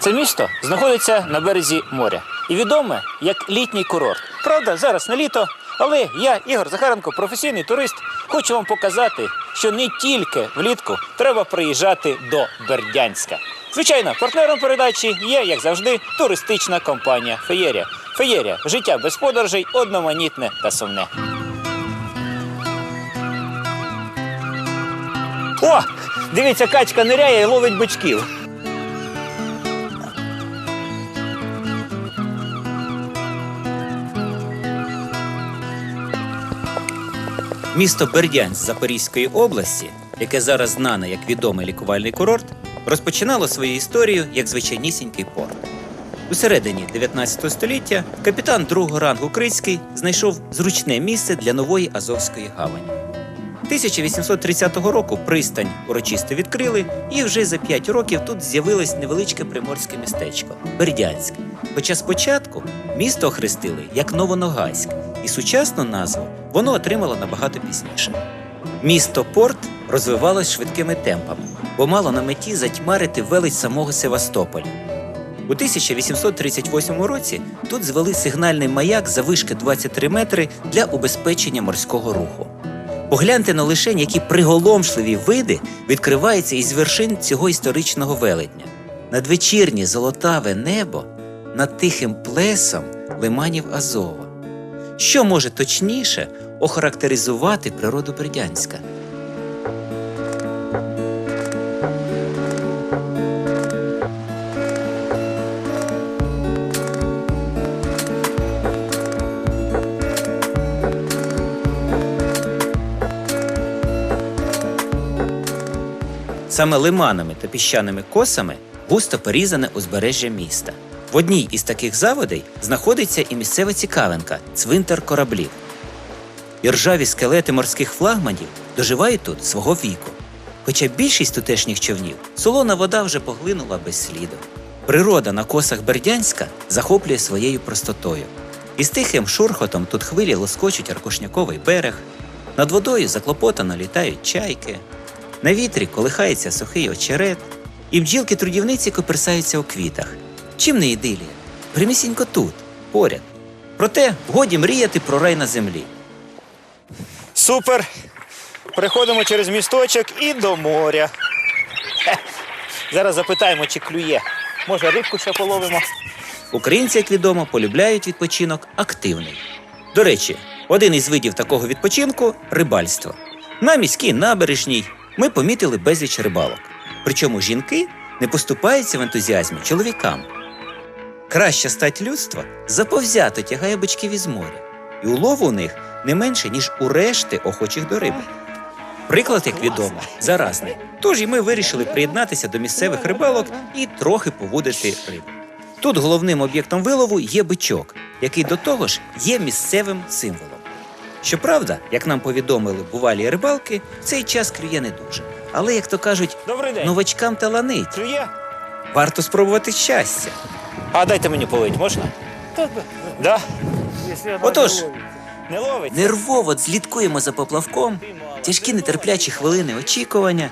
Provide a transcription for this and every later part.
Це місто знаходиться на березі моря і відоме як літній курорт. Правда, зараз не літо, але я, Ігор Захаренко, професійний турист, хочу вам показати, що не тільки влітку треба приїжджати до Бердянська. Звичайно, партнером передачі є, як завжди, туристична компанія Феєрія. Феєрія життя без подорожей, одноманітне та сумне. О! Дивіться, качка ниряє і ловить бичків. Місто Бердянськ Запорізької області, яке зараз знане як відомий лікувальний курорт, розпочинало свою історію як звичайнісінький порт. У середині 19 століття капітан другого рангу Крицький знайшов зручне місце для нової Азовської гавані. 1830 року пристань урочисто відкрили, і вже за 5 років тут з'явилось невеличке приморське містечко Бердянськ. Хоча спочатку місто охрестили як Новоногайськ, і сучасну назву воно отримало набагато пізніше. Місто Порт розвивалось швидкими темпами, бо мало на меті затьмарити велич самого Севастополя. У 1838 році тут звели сигнальний маяк завишки 23 метри для убезпечення морського руху. Погляньте на лишень, які приголомшливі види відкриваються із вершин цього історичного велетня. Надвечірнє золотаве небо над тихим плесом лиманів Азова. Що може точніше охарактеризувати природу Бердянська? Саме лиманами та піщаними косами густо порізане узбережжя міста. В одній із таких заводей знаходиться і місцева цікавинка цвинтар кораблів. І ржаві скелети морських флагманів доживають тут свого віку. Хоча більшість тутешніх човнів солона вода вже поглинула без сліду. Природа на косах Бердянська захоплює своєю простотою. Із тихим шурхотом тут хвилі лоскочуть аркушняковий берег, над водою заклопотано літають чайки, на вітрі колихається сухий очерет, і бджілки-трудівниці коперсаються у квітах. Чим не ідилія? Примісінько тут, поряд. Проте годі мріяти про рай на землі. Супер! Приходимо через місточок і до моря. Хе. Зараз запитаємо, чи клює. Може, рибку ще половимо. Українці, як відомо, полюбляють відпочинок активний. До речі, один із видів такого відпочинку рибальство. На міській набережній ми помітили безліч рибалок. Причому жінки не поступаються в ентузіазмі чоловікам. Краща стать людства заповзято тягає бичків із моря, і улов у них не менше, ніж у решти охочих до риби. Приклад, як відомо, заразний. Тож і ми вирішили приєднатися до місцевих рибалок і трохи поводити рибу. Тут головним об'єктом вилову є бичок, який до того ж є місцевим символом. Щоправда, як нам повідомили бувалі рибалки, в цей час клює не дуже. Але, як то кажуть, новачкам таланить. Клює? Варто спробувати щастя. А дайте мені полить, можна? Да? Отож, Не ловить? нервово слідкуємо за поплавком, тяжкі нетерплячі хвилини очікування.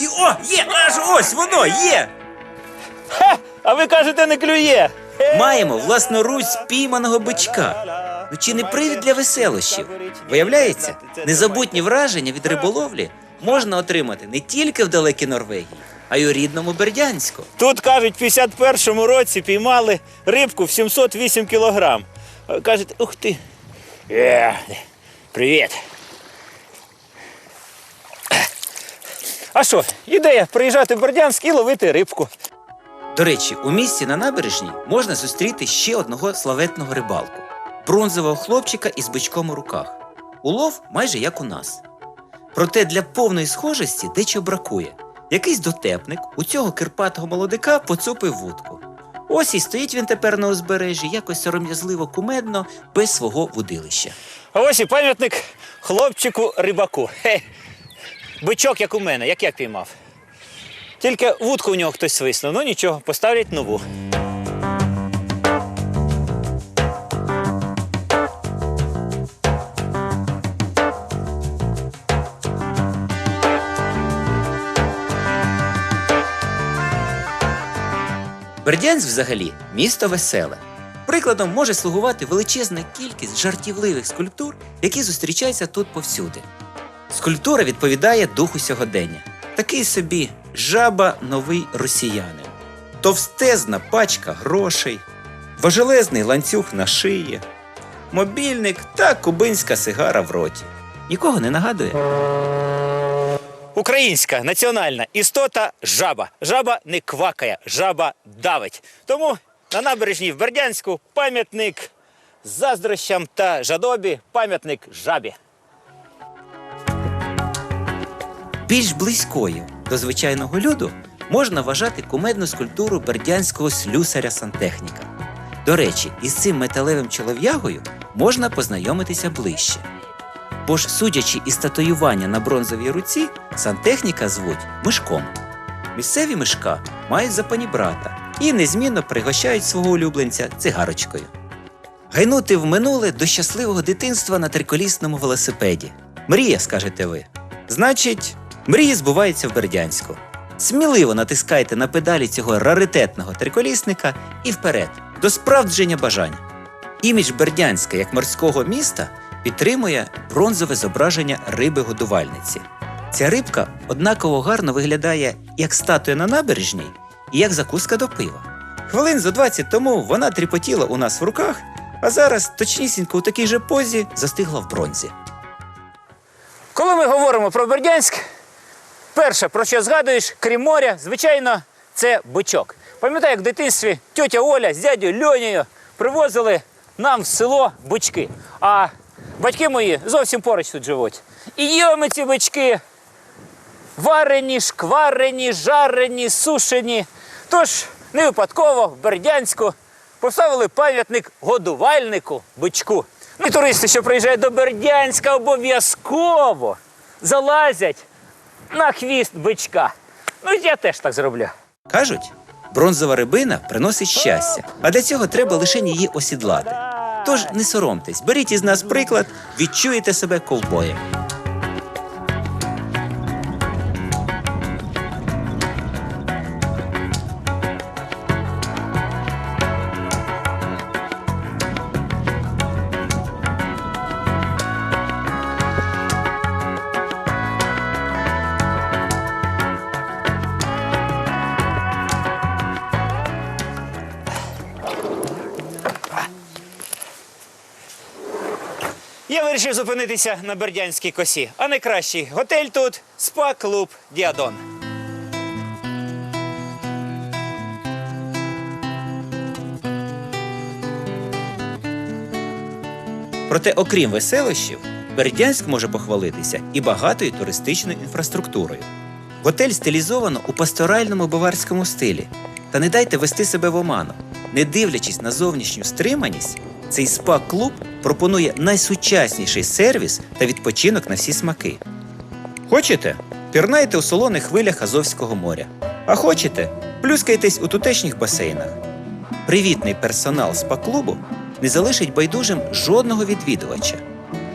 І о, є! Аж ось воно є! Ха! А ви кажете, не клює. Маємо власноруч спійманого бичка. Ну чи не привід для веселощів? Виявляється, незабутні враження від риболовлі можна отримати не тільки в далекій Норвегії, а й у рідному Бердянську. Тут кажуть, в 51-му році піймали рибку в 708 кілограм. Кажуть, ух ти. Е, привіт. А що, ідея приїжджати в Бердянськ і ловити рибку. До речі, у місті на набережній можна зустріти ще одного славетного рибалку бронзового хлопчика із бичком у руках. Улов майже як у нас. Проте для повної схожості дечого бракує. Якийсь дотепник у цього кирпатого молодика поцупив вудку. Ось і стоїть він тепер на узбережжі, якось сором'язливо кумедно, без свого вудилища. А ось і пам'ятник хлопчику рибаку. Хе. Бичок, як у мене, як я піймав. Тільки вудку у нього хтось свиснув, ну нічого, поставлять нову. Бердянськ взагалі місто веселе. Прикладом може слугувати величезна кількість жартівливих скульптур, які зустрічаються тут повсюди. Скульптура відповідає духу сьогодення. Такий собі жаба новий росіянин, товстезна пачка грошей, важелезний ланцюг на шиї, мобільник та кубинська сигара в роті. Нікого не нагадує? Українська національна істота жаба. Жаба не квакає, жаба давить. Тому на набережній в Бердянську пам'ятник заздрощам та жадобі, пам'ятник жабі. Більш близькою до звичайного люду можна вважати кумедну скульптуру бердянського слюсаря сантехніка. До речі, із цим металевим чолов'ягою можна познайомитися ближче. Бо ж, судячи із татуювання на бронзовій руці, сантехніка звуть мишком. Місцеві мишка мають за панібрата і незмінно пригощають свого улюбленця цигарочкою. Гайнути в минуле до щасливого дитинства на триколісному велосипеді. Мрія, скажете ви. Значить, мрії збуваються в Бердянську. Сміливо натискайте на педалі цього раритетного триколісника і вперед, до справдження бажань. Імідж Бердянська як морського міста підтримує бронзове зображення риби-годувальниці. Ця рибка однаково гарно виглядає як статуя на набережній і як закуска до пива. Хвилин за 20 тому вона тріпотіла у нас в руках, а зараз точнісінько у такій же позі застигла в бронзі. Коли ми говоримо про Бердянськ, перше, про що згадуєш, крім моря, звичайно, це бичок. Пам'ятаю, як в дитинстві тьотя Оля з дядю Льонією привозили нам в село бички. А батьки мої зовсім поруч тут живуть. І є ми ці бички варені, шкварені, жарені, сушені. Тож не випадково в Бердянську поставили пам'ятник годувальнику бичку. Ну і туристи, що приїжджають до Бердянська, обов'язково залазять на хвіст бичка. Ну я теж так зроблю. Кажуть, бронзова рибина приносить щастя, а для цього треба лише її осідлати. Тож не соромтесь, беріть із нас приклад, відчуєте себе ковбоєм. Вирішив зупинитися на Бердянській косі. А найкращий готель тут спа-клуб Діадон. Проте, окрім веселощів, Бердянськ може похвалитися і багатою туристичною інфраструктурою. Готель стилізовано у пасторальному баварському стилі. Та не дайте вести себе в оману. Не дивлячись на зовнішню стриманість, цей спа-клуб пропонує найсучасніший сервіс та відпочинок на всі смаки. Хочете? Пірнайте у солоних хвилях Азовського моря. А хочете, плюскайтесь у тутешніх басейнах. Привітний персонал спа-клубу не залишить байдужим жодного відвідувача,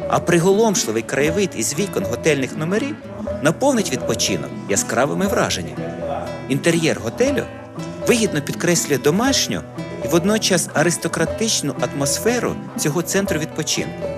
а приголомшливий краєвид із вікон готельних номерів наповнить відпочинок яскравими враженнями. Інтер'єр готелю вигідно підкреслює домашню і водночас аристократичну атмосферу цього центру відпочинку.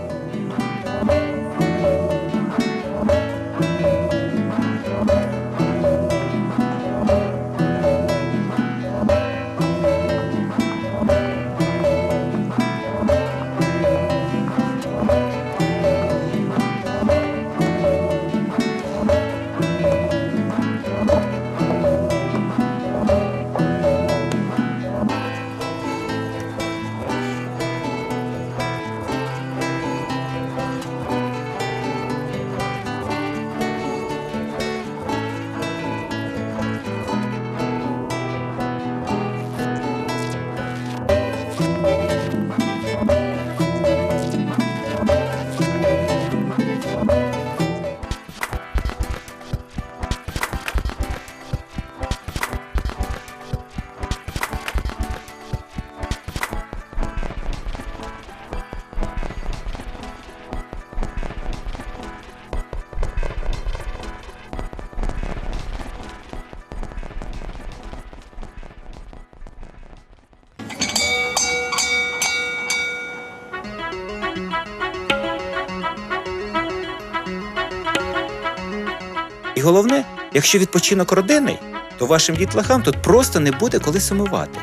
Головне, якщо відпочинок родинний, то вашим дітлахам тут просто не буде коли сумувати.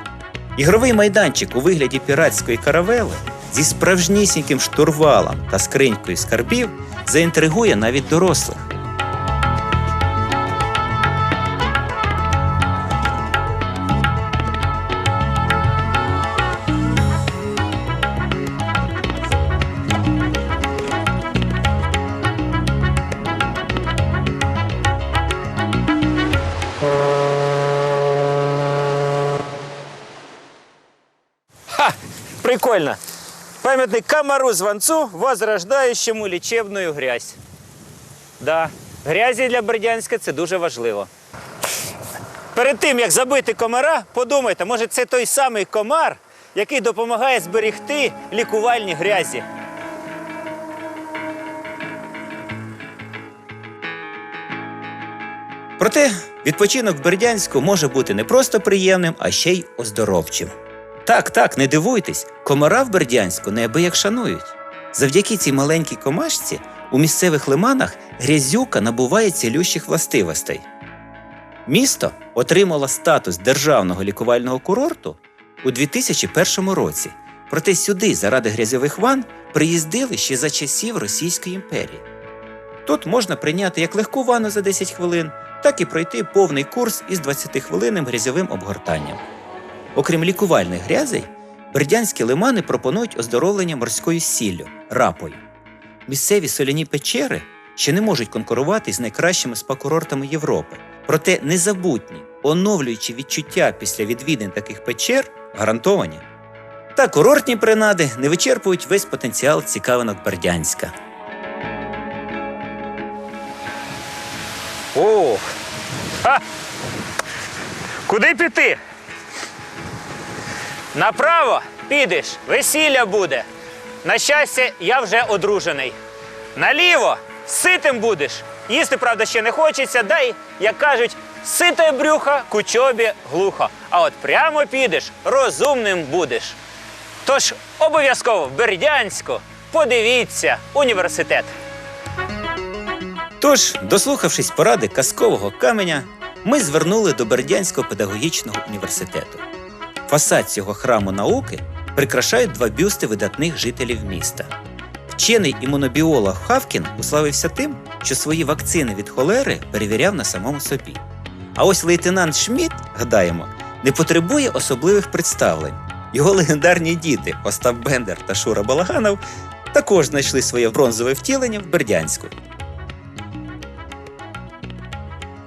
Ігровий майданчик у вигляді піратської каравели зі справжнісіньким штурвалом та скринькою скарбів заінтригує навіть дорослих. Прикольно. Памятник комару звонцу, возрождаючому лічебну грязь. Да, грязі для Бердянська це дуже важливо. Перед тим, як забити комара, подумайте, може це той самий комар, який допомагає зберегти лікувальні грязі. Проте відпочинок в Бердянську може бути не просто приємним, а ще й оздоровчим. Так, так, не дивуйтесь, комара в Бердянську неабияк шанують. Завдяки цій маленькій комашці у місцевих лиманах грязюка набуває цілющих властивостей. Місто отримало статус державного лікувального курорту у 2001 році. Проте сюди заради грязьових ван приїздили ще за часів Російської імперії. Тут можна прийняти як легку ванну за 10 хвилин, так і пройти повний курс із 20-хвилинним грязьовим обгортанням. Окрім лікувальних грязей, бердянські лимани пропонують оздоровлення морською сіллю рапою. Місцеві соляні печери ще не можуть конкурувати з найкращими спа-курортами Європи. Проте незабутні, оновлюючі відчуття після відвідин таких печер гарантовані. Та курортні принади не вичерпують весь потенціал цікавинок Бердянська. Ох! Ха! Куди піти? Направо підеш, весілля буде. На щастя, я вже одружений. Наліво ситим будеш. Їсти, правда, ще не хочеться, дай, як кажуть, сите брюха, кучобі глухо. А от прямо підеш, розумним будеш. Тож обов'язково в Бердянську подивіться університет. Тож, дослухавшись поради казкового каменя, ми звернули до Бердянського педагогічного університету. Фасад цього храму науки прикрашають два бюсти видатних жителів міста. Вчений імунобіолог Хавкін уславився тим, що свої вакцини від холери перевіряв на самому собі. А ось лейтенант Шмідт, гадаємо, не потребує особливих представлень. Його легендарні діти Остап Бендер та Шура Балаганов також знайшли своє бронзове втілення в Бердянську.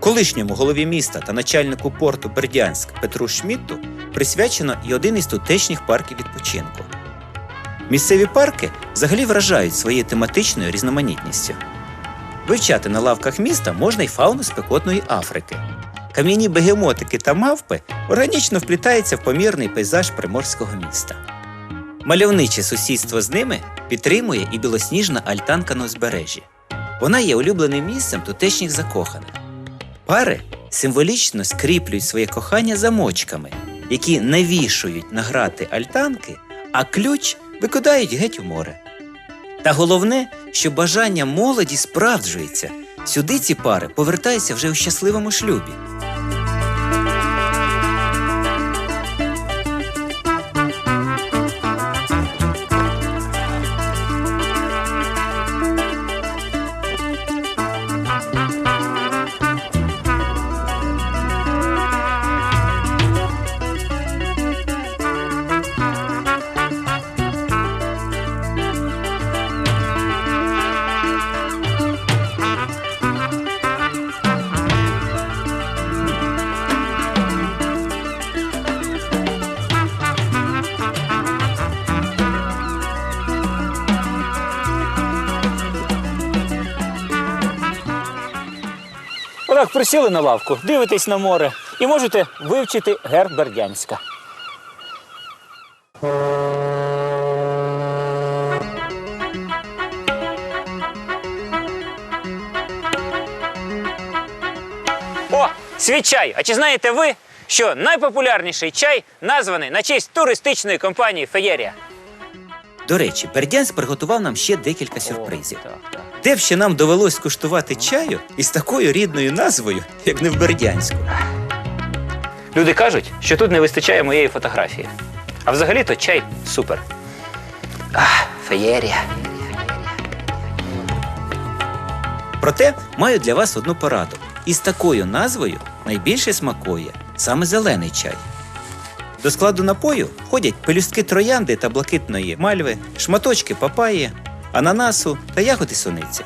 Колишньому голові міста та начальнику порту Бердянськ Петру Шмідту присвячено і один із тутешніх парків відпочинку. Місцеві парки взагалі вражають своєю тематичною різноманітністю. Вивчати на лавках міста можна й фауну спекотної Африки. Кам'яні бегемотики та мавпи органічно вплітаються в помірний пейзаж приморського міста. Мальовниче сусідство з ними підтримує і білосніжна альтанка на узбережжі. Вона є улюбленим місцем тутешніх закоханих. Пари символічно скріплюють своє кохання замочками, які навішують на грати альтанки, а ключ викидають геть у море. Та головне, що бажання молоді справджується. Сюди ці пари повертаються вже у щасливому шлюбі. Отак присіли на лавку, дивитесь на море і можете вивчити герб Бердянська. О, свій чай! А чи знаєте ви, що найпопулярніший чай названий на честь туристичної компанії Феєрія? До речі, Бердянськ приготував нам ще декілька сюрпризів. так. Де б ще нам довелось куштувати чаю із такою рідною назвою, як не в Бердянську? Люди кажуть, що тут не вистачає моєї фотографії. А взагалі-то чай супер. Ах, феєрія. Проте маю для вас одну пораду. Із такою назвою найбільше смакує саме зелений чай. До складу напою входять пелюстки троянди та блакитної мальви, шматочки папаї, ананасу та ягоди суниці.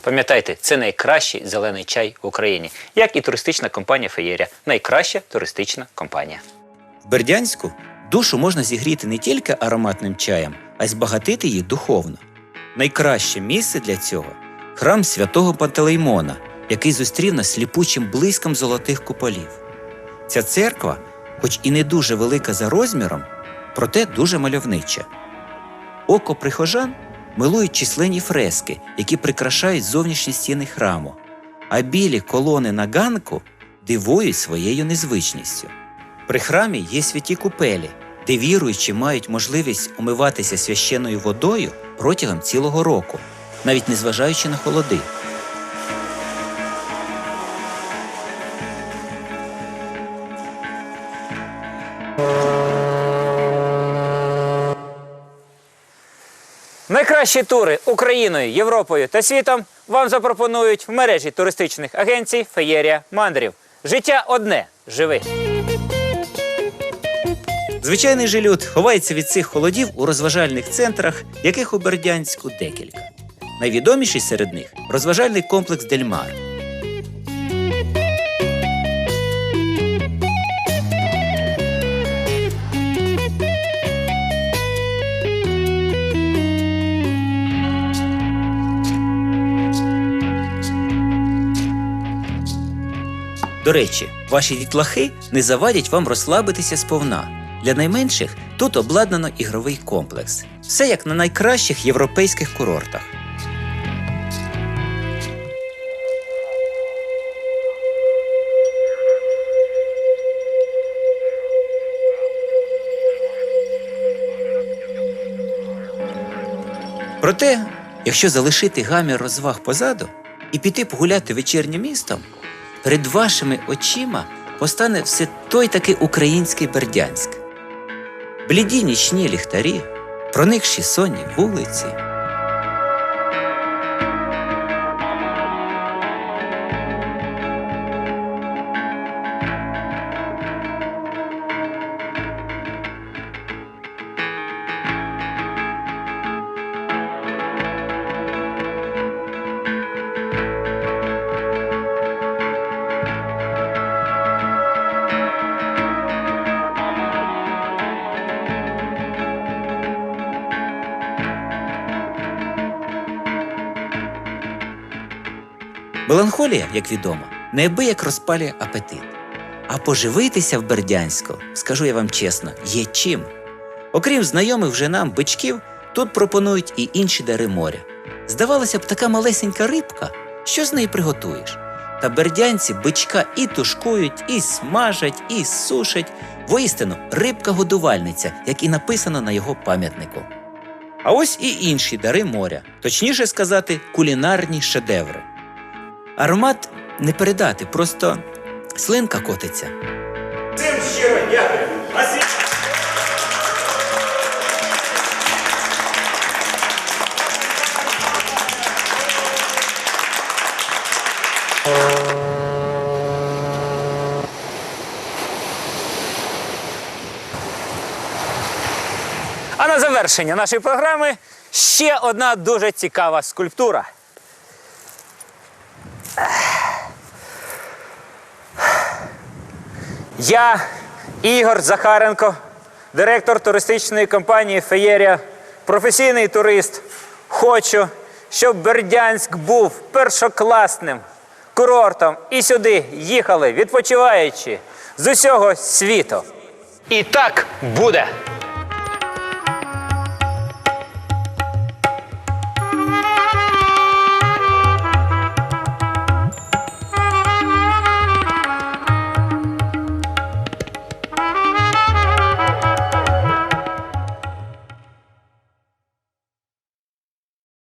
Пам'ятайте, це найкращий зелений чай в Україні, як і туристична компанія Феєрія. Найкраща туристична компанія. В Бердянську душу можна зігріти не тільки ароматним чаєм, а й збагатити її духовно. Найкраще місце для цього храм святого Пантелеймона, який зустрів нас сліпучим блиском золотих куполів. Ця церква, хоч і не дуже велика за розміром, проте дуже мальовнича. Око прихожан милують численні фрески, які прикрашають зовнішні стіни храму, а білі колони на ганку дивують своєю незвичністю. При храмі є святі купелі, де віруючі мають можливість умиватися священною водою протягом цілого року, навіть незважаючи на холоди. Найкращі тури Україною, Європою та світом вам запропонують в мережі туристичних агенцій Феєрія Мандрів. Життя одне живи. Звичайний же люд ховається від цих холодів у розважальних центрах, яких у Бердянську декілька. Найвідоміший серед них розважальний комплекс Дельмар. До речі, ваші дітлахи не завадять вам розслабитися сповна. Для найменших тут обладнано ігровий комплекс. Все як на найкращих європейських курортах. Проте, якщо залишити гамір розваг позаду і піти погуляти вечірнім містом, перед вашими очима постане все той таки український Бердянськ. Бліді нічні ліхтарі, проникші сонні вулиці. Меланхолія, як відомо, неабияк розпалює апетит. А поживитися в Бердянську, скажу я вам чесно, є чим. Окрім знайомих вже нам бичків, тут пропонують і інші дари моря. Здавалося б, така малесенька рибка, що з неї приготуєш? Та бердянці бичка і тушкують, і смажать, і сушать. Воістину, рибка-годувальниця, як і написано на його пам'ятнику. А ось і інші дари моря, точніше сказати, кулінарні шедеври. Аромат не передати, просто слинка котиться. Цим щиро дякую. А А на завершення нашої програми ще одна дуже цікава скульптура. Я, Ігор Захаренко, директор туристичної компанії Феєрія, професійний турист. Хочу, щоб Бердянськ був першокласним курортом і сюди їхали, відпочиваючи з усього світу. І так буде.